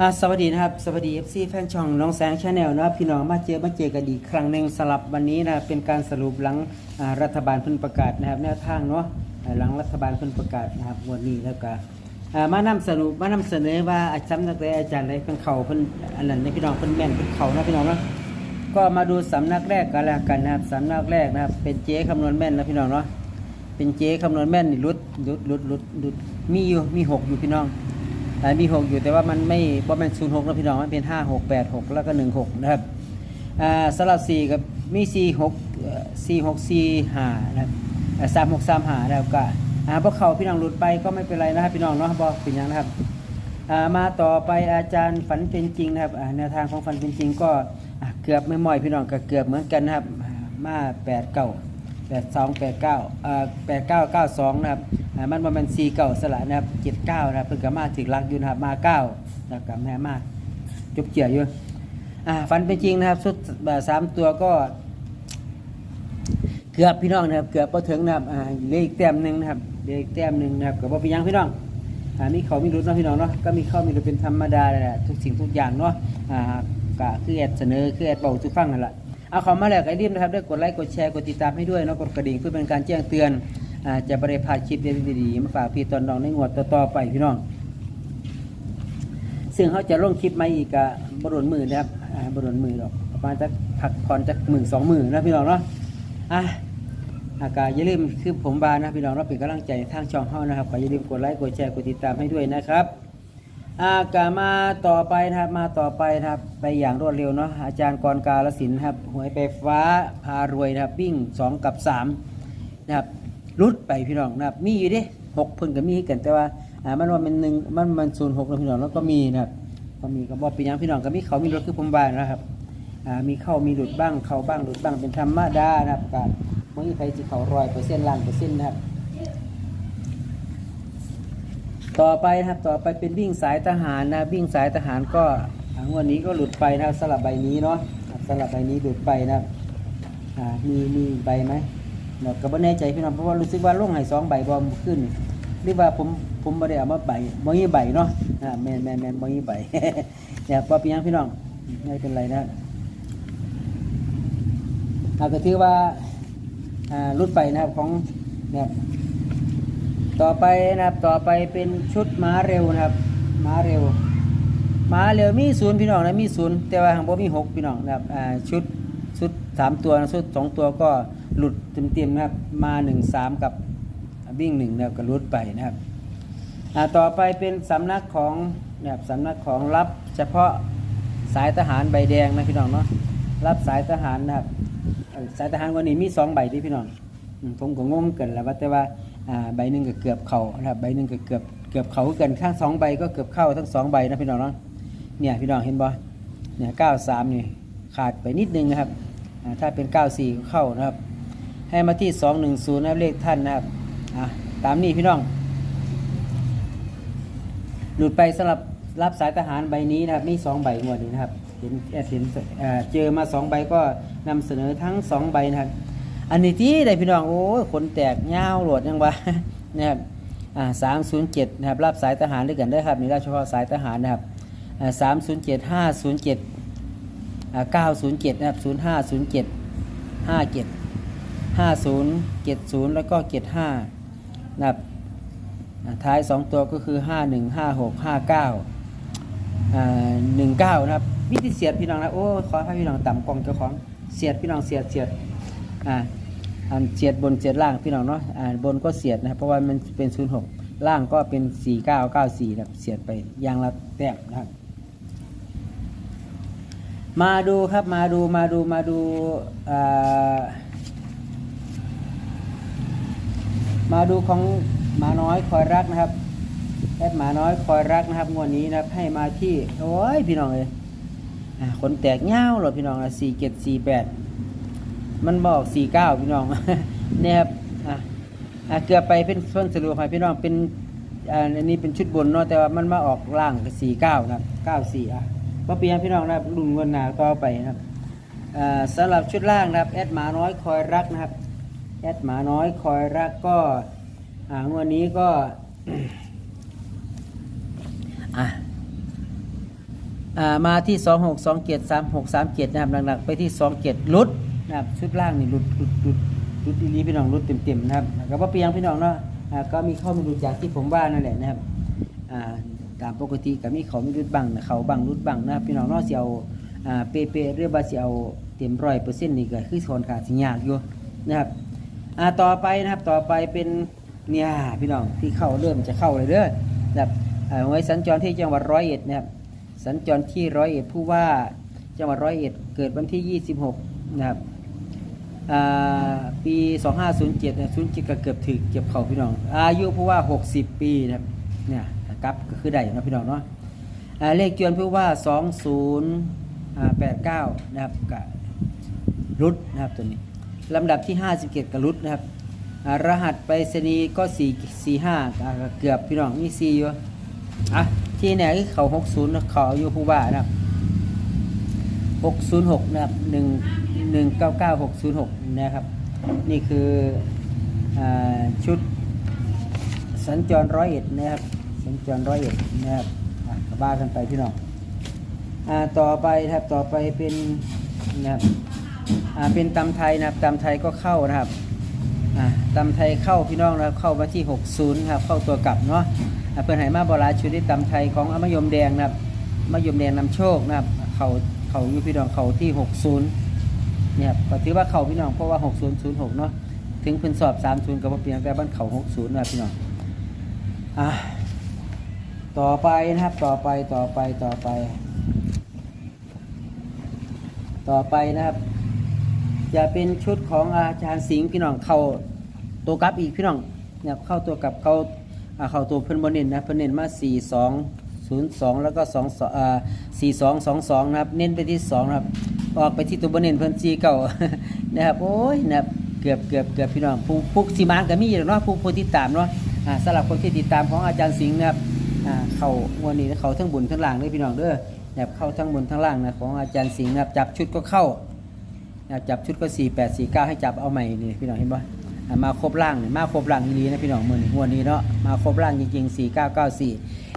อ่าสวัสดีนะครับ สวัสดี FC แฟนช่องน้องแสงชาแนลนะครับพี่น้องมาเจอมาเจอกันอีกครั้งหนึ่งสลับวันนี้นะเป็นการสรุปหลังอ่ารัฐบาลเพิ่นประกาศนะครับแนวทางเนาะอ่าหลังรัฐบาลเพิ่นประกาศนะครับวันนี้แล้วก็อ่ามานำสรุปมานำเสนอว่าอาจารย์นักเรียนอาจารย์อะไรเพิ่นเขาเพิ่นอันนั้นในพี่น้องเพิ่นแม่นเพิ่นเขานะพี่น้องเนาะก็มาดูสำนักแรกกันแล้วกันนะครับสำนักแรกนะครับเป็นเจ๊คำนวณแม่นนะพี่น้องเนาะเป็นเจ๊คำนวณแม่นนี่รุดรุดรุดรุดรุดมีอยู่มีหกอยู่พี่น้อง มี 6 อยู่แต่ว่ามันไม่บ่แม่น0 6นะพี่น้องมันเป็น 5 6 8 6 แล้วก็ 1 6 นะครับอ่าสำหรับ4กับมี 4 6เอ่อ4 6 4 5นะครับอ่า3 6 3 5แล้วก็อ่าพวกเขาพี่น้องหลุดไปก็ไม่เป็นไรนะครับพี่น้องเนาะบ่เป็นยังนะครับอ่ามาต่อไปอาจารย์ฝันเป็นจริงนะครับอ่าแนวทางของฝันเป็นจริงก็อ่าเกือบไม่ม่อยพี่น้องก็เกือบเหมือนกันนะครับอ่ามา8 9 8 2 8 9อ่า8 9 9 2นะครับ อ่ามันบ่แมัน4 9สละนะครับ7 9นะครับเพิ่นก็มาถึงลักยู่นะครับมา9แล้วก็แม่มาจบเจียอยู่อ่าฝันเป็นจริงนะครับสุดแบบสามตัวก็ เกือบพี่น้องนะครับเกือบพอถึงนะครับอ่าเลขอีกแต้มหนึ่งนะครับเลขอีกแต้มหนึ่งนะครับก็บ่เป็นหยังพี่น้องอ่ามีเขามีรุ้เนาะพี่น้องเนาะก็มีเข้ามีรุ้เป็นธรรมดาเลยแหละทุกสิ่งทุกอย่างเนาะอ่าก็คือแอดเสนอคือแอดเบาทุกฟังนั่นแหละเอาขามาแล้วก็อย่าลืมนะครับได้กดไลค์กดแชร์กดติดตามให้ด้วยเนาะกดกระดิ่งเพื่อเป็นการแจ้งเตือน จะบริพาดคลิปดีๆมาฝากพี่ตอนน้องในงวดต่อๆไปพี่น้อง ซึ่งเขาจะลงคลิปมาอีกกับบรนมือนะครับอ่าบรนมือหรอกประมาณจะพักผ่อนจะหมื่นสองหมื่นนะพี่น้องเนาะอะอากาอย่าลืมคือผมบานนะพี่น้องเราเป็นกำลังใจทางช่องเฮานะครับก็อย่าลืมกดไลค์กดแชร์กดติดตามให้ด้วยนะครับ อากามาต่อไปนะครับมาต่อไปนะครับ ไปอย่างรวดเร็วเนาะอาจารย์กรกาลสินครับหวยไปฟ้าพารวยนะครับวิ่งสองกับสามนะครับ รุดไปพี่น้องนะครับ มีอยู่เดิหกเพิ่นก็มีให้กันแต่ว่าอ่ามันว่ามันหนึ่งมันมันศูนย์หกนะพี่น้องแล้วก็มีนะครับก็มีก็บอกเป็นหยังพี่น้องก็มีเขามีรถคือผมบ้านนะครับอ่ามีเข้ามีหลุดบ้างเข้าบ้างหลุดบ้างเป็นธรรมดานะครับการมื่อใครจะเขารอยเปอร์เซ็นต์ล้านเปอร์เซ็นต์นะครับ ต่อไปนะครับต่อไปเป็นวิ่งสายทหารนะวิ่งสายทหารก็อ่างวันนี้ก็หลุดไปนะครับสลับใบนี้เนาะสลับใบนี้หลุดไปนะครับอ่ามีมีใบไหม เนาะก็ไม่แน่ใจพี่น้องเพราะว่ารู้สึกว่าลงให้สองใบบอมขึ้นหรือว่าผมผมไม่ได้เอามาใบมอยี่ใบเนาะอ่าแมนแมนแมนมอยี่ใบเนี่ยพอเป็นหยังพี่น้องไม่เป็นไรนะเอาก็ถือว่าอ่าหลุดไปนะครับของเนี่ยต่อไปนะครับต่อไปเป็นชุดม้าเร็วนะครับม้าเร็วม้าเร็วมีศูนย์พี่น้องนะมีศูนย์แต่ว่าทางบ่มีหกพี่น้องนะครับอ่าชุดชุดสามตัวนะชุดสองตัวก็ หลุดเต็มๆนะครับ มาหนึ่งสามกับวิ่งหนึ่งนะครับก็ลุดไปนะครับต่อไปเป็นสำนักของนะครับสำนักของรับเฉพาะสายทหารใบแดงนะพี่น้องเนาะรับสายทหารนะครับสายทหารวันนี้มีสองใบที่พี่น้องผมก็งงเกินแล้วว่าแต่ว่าใบหนึ่งก็เกือบเข่านะครับใบหนึ่งก็เกือบเกือบเข่าเกินข้างสองใบก็เกือบเข้าทั้งสองใบนะพี่น้องเนาะเนี่ยพี่น้องเห็นบ่เนี่ยเก้าสามนี่ขาดไปนิดนึงนะครับถ้าเป็นเก้าสี่ก็เข้านะครับ ให้มาที่สองหนึ่งศูนย์นะครับเลขท่านนะครับอ่าตามนี้พี่น้อง หลุดไปสำหรับรับสายทหารใบนี้นะครับมีสองใบงวดนี้นะครับเห็นเห็นเเจอมาสองใบก็นำเสนอทั้งสองใบนะครับ อันนี้ที่ได้พี่น้องโอ้ยขนแตกยาวโหลดยังวะนะครับสามศูนย์เจ็ดนะครับรับสายทหารด้วยกันได้ครับนี่รับเฉพาะสายทหารนะครับสามศูนย์เจ็ดห้าศูนย์เจ็ดเก้าศูนย์เจ็ดนะครับศูนย์ห้าศูนย์เจ็ดห้าเจ็ด ห้าศูนย์เจ็ดศูนย์แล้วก็เจ็ดห้านะครับท้ายสองตัวก็คือห้าหนึ่งห้าหกห้าเก้าหนึ่งเก้านะครับวิธีเสียดพี่น้องนะโอ้ขอให้พี่น้องต่ำกล้องเจ้าของเสียดพี่น้องเสียดเสียดอ่าอันเสียดบนเสียดล่างพี่น้องเนาะอ่าบนก็เสียดนะครับเพราะว่ามันเป็นศูนย์หกล่างก็เป็นสี่เก้าเก้าสี่นะครับเสียดไปยางละแต้มนะครับ มาดูครับมาดูมาดูมาดูอ่า มาดูของหมาน้อยคอยรักนะครับแอดหมาน้อยคอยรักนะครับงวดนี้นะครับให้มาที่โอ้ยพี่น้องเลยขนแตกเงาวหรอพี่น้องสี่เจ็ดสี่แปดมันบอกสี่เก้าพี่น้องเนี่ยครับอะเกือบไปเป็นส่วนสรุปให้พี่น้องเป็นอันนี้เป็นชุดบนเนาะแต่ว่ามันมาออกล่างสี่เก้านะครับเก้าสี่อะมาเปลี่ยนพี่น้องนะครับลุงวันหนาต่อไปนะครับสำหรับชุดล่างนะครับแอดหมาน้อยคอยรักนะครับ แอดหมาน้อยคอยรักก็อ่างวันนี้ก็อะอ่ามาที่ 26 27 36 37นะครับหนักๆไปที่ 27ลุดนะครับชุดล่างนี่ลุดลุดลุดลุดอีหลีพี่น้องลุดเต็มๆนะครับก็บ่เปียงพี่น้องเนาะก็มีข้อมีรุดจากที่ผมว่านั่นแหละนะครับตามปกติก็มีเขามีรุดบังนะเขาบังรุดบังนะครับพี่น้องเนาะสิเอาอ่าเปเปๆหรือว่าสิเอาเต็มร้อยเปอร์เซ็นต์นี่ก็คือคนขาดสิยากอยู่นะครับ อ่าต่อไปนะครับต่อไปเป็นเนี่ยพี่น้องที่เข้าเริ่มจะเข้าเลยเด้อนะครับอ่าไว้สัญจรที่จังหวัดร้อยเอ็ดนะครับสัญจรที่ร้อยเอ็ดผู้ว่าจังหวัดร้อยเอ็ดเกิดวันที่ 26 นะครับอ่าปี 2507นะ07ก็เกือบถึงเก็บเขาพี่น้อง อายุผู้ว่า 60 ปีนะครับเนี่ยกับก็คือได้นะพี่น้องเนาะเลขจวนผู้ว่า 2089 นะครับกับรุดนะครับตัวนี้ ลำดับที่ 57กรุดนะครับ รหัสไปรษณีย์ก็ 4 45อ่าก็เกือบพี่น้องมี4อยู่อะที่ไหนเขาหกศูนย์เขาอายุผู้ว่านะครับหกศูนย์หกนะครับหนึ่งหนึ่งเก้าเก้าหกศูนย์หกนะครับ นี่คืออชุดสัญจรร้อยเอ็ดนะครับ สัญจรร้อยเอ็ดนะครับอะกบ้ากันไปพี่น้อง อ่า ต่อไปครับ ต่อไปเป็นนะครับ เป็นตำไทยนะครับตำไทยก็เข้านะครับตำไทยเข้าพี่น้องนะครับเข้ามาที่ 60ครับเข้าตัวกลับเนาะเพื่อนไหมาบราชุดที่ตำไทยของอมยมแดงนะครับมะยมแดงนำโชคนะครับเขาเขาอยู่พี่น้องเขาที่ 60เนี่ยครับก็ถือว่าเขาพี่น้องเพราะว่า 6006เนาะถึงเพิ่นสอบ 30กับเปลี่ยนแต่บ้านเขา60นะครับพี่น้องอ่าต่อไปนะครับต่อไปต่อไปต่อไป ต่อไปนะครับ จะเป็นชุดของอาจารย์สิงห์พี่น้องเข้าตัวกลับอีกพี่น้องเนี่ยเข้าตัวกลับเขาเข้าตัวเพิ่นบนเน้นนะเพิ่นเน้นมา 4 2 0 2 แล้วก็2 2อ่า4 2 2 2นะครับ เน้นไปที่2นะครับ ออกไปที่ตัวบนเน้นเพิ่น4เก่านะครับโอ้ยนะครับเกือบเกือบเกือบพี่น้องผู้ผู้สิมานก็มีอยู่เนาะผู้ผู้ที่ตามเนาะอ่าสำหรับคนที่ติดตามของอาจารย์สิงห์นะครับอ่าเข้าวันนี้เขาทั้งบุญทั้งล่างเลยพี่น้องเด้อนะครับเข้าทั้งบนทั้งล่างนะของอาจารย์สิงห์นะครับจับชุดก็เข้า จับชุดก็4 8 4 9ให้จับเอาใหม่นี่พี่น้องเห็นป่ะมาครบร่างนี่มาครบร่างดีนะพี่น้องมือนี่งวดนี้เนาะมาครบร่างจริงๆ4 9 9 4เก้าสี่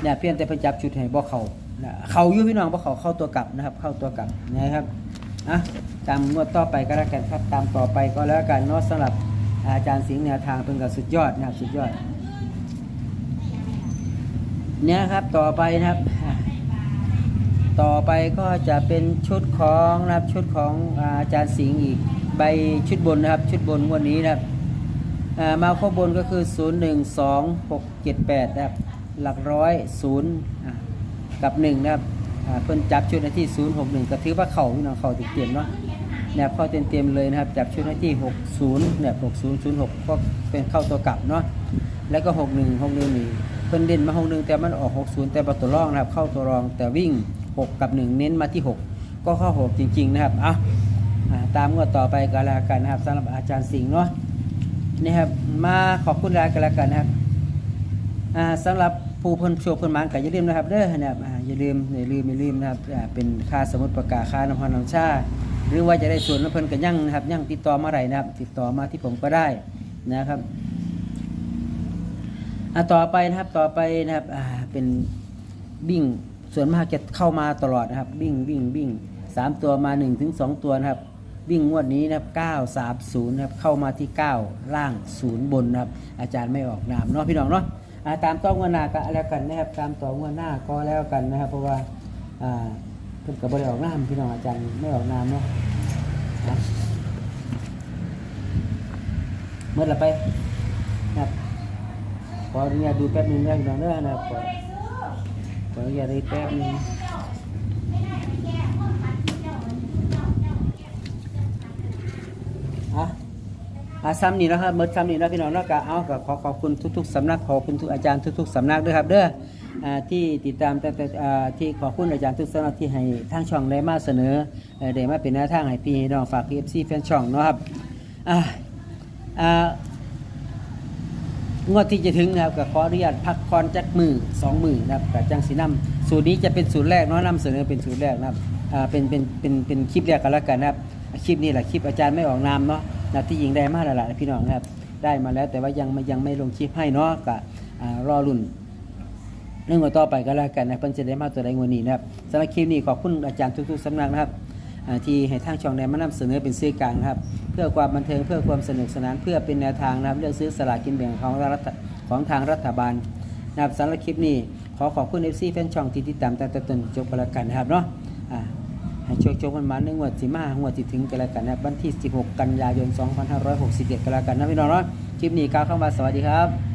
เนี่ยเพี้ยงแต่เพิ่จับชุดให้บ่เขาเขาอยู่พี่น้องบ่เขาเข้าตัวกลับนะครับ เข้าตัวกลับนะครับอะตามงวดต่อไปก็แล้วกันครับตามต่อไปก็แล้วกันเนาะสำหรับอาจารย์สิงห์แนวทางเพิ่นก็สุดยอดนะครับสุดยอดเนี่ยครับต่อไปนะครับ ต่อไปก็จะเป็นชุดของนะครับชุดของอาจารย์สิงห์อีกใบชุดบนนะครับชุดบนวันนี้นะครับมาข้อบนก็คือ 0 1 2 6 7 8นะครับหลักร้อย0อะกับ1นะครับเพิ่นจับชุดหน้าที่ 0 6 1 ก็ถือว่าเข่าพี่น้องเข่าเต็มๆเนาะเนี่ยเข้าเต็มๆเลยนะครับจับชุดหน้าที่ 60เนี่ย60 0 6 ก็เป็นเข้าตัวกลับเนาะแล้วก็ 61 61นี่เพิ่นเด่นมา61แต่มันออก 60 แต่ประตูรองนะครับเข้าตัวรองแต่วิ่ง 6 กับ 1 เน้นมาที่ 6 ก็ข้า6จริง ๆ นะครับอะอ่าตามงวดต่อไปก็แล้วกันนะครับสำหรับอาจารย์สิงห์เนาะนี่ครับมาขอบคุณรายกันแล้วกันนะครับสำหรับผู้เพิ่นโชว์เพิ่นหมานก็อย่าลืมนะครับเด้อนะครับอ่าอย่าลืมอย่าลืมอย่าลืมนะครับเป็นค่าสมุดประกาศค่าน้ำพันน้ำชาหรือว่าจะได้ส่วนน้ำเพิ่นก็ยั่งนะครับยั่งติดต่อมาไหรนะครับ ติดต่อมาที่ผมก็ได้นะครับต่อไปนะครับต่อไปนะครับเป็นบิ่ง ส่วนมากจะเข้ามาตลอดนะครับบิ่งบิ่งบิ่งสามตัวมาหนึ่งถึงสองตัวนะครับบิ่งงวดนี้นะครับเก้าสามศูนย์นะครับเข้ามาที่เก้าล่างศูนย์บนนะครับ อาจารย์ไม่ออกนามเนาะพี่น้องเนาะตามต่องวดหน้าก็แล้วกันนะครับตามต่องวดหน้าก็แล้วกันนะครับ เพราะว่าอ่าเพิ่นกับบริออกนามพี่น้องอาจารย์ไม่ออกนามเนาะเมื่อไรไปนะครับขออนุญาตดูแป๊บนึงได้พี่น้องเด้อนะครับ อขออนุญาตดูแป๊บนึงอะอะซ้ำนี่นะครับเมื่อซ้ำนี่นะพี่น้องนาะก็เอาก็ขอขอบคุณทุก ๆสำนักขอบคุณทุกอาจารย์ทุก ๆสำนักด้วยครับเด้อที่ติดตามแต่ที่ขอบคุณอาจารย์ทุกสำนักที่ให้ทางช่องได้มาเสนอเอ่อได้มาเป็นแนวทางให้พี่น้องฝากพีเอฟซีแฟนช่องนะครับอ่าอ่า งวดที่จะถึงนะครับก็ขออนุญาตพักคอนจักมือสองมือนะครับกับจังสีน้ำสูตรนี้จะเป็นสูตรแรกเนาะนำเสนอเป็นสูตรแรกนะครับอ่าเป็นเป็นเป็นเป็นคลิปแรกกันแล้วกันนะครับคลิปนี้แหละคลิปอาจารย์ไม่ออกนามเนาะนะที่ยิงได้มาแล้วล่ะพี่น้องนะครับได้มาแล้วแต่ว่ายังไม่ยังไม่ลงคลิปให้เนาะก็อ่ารอรุ่นเรื่องต่อไปก็แล้วกันนะเพิ่นจะได้มาตัวใดงวดนี้นะครับสำหรับคลิปนี้ขอบคุณอาจารย์ทุกๆสำนักนะครับ ที่ให้ทางช่องได้มานำเสนอเป็นสื่อกลางครับ เพื่อความบันเทิงเพื่อความสนุกสนานเพื่อเป็นแนวทางนะครับเลือกซื้อสลากกินแบ่งของรัฐของทางรัฐบาลนะครับสำหรับคลิปนี้ขอขอบคุณ FC แฟนช่องที่ติดตามตั้งแต่ต้นจนจบกันแล้วกันนะครับเนาะให้โชคโชคมันมาในงวดสิมาหวดสิถึงกันแล้วกันนะวันที่ 16 กันยายน 2561 กันแล้วกันนะพี่น้องเนาะคลิปนี้กล่าวคำว่าสวัสดีครับ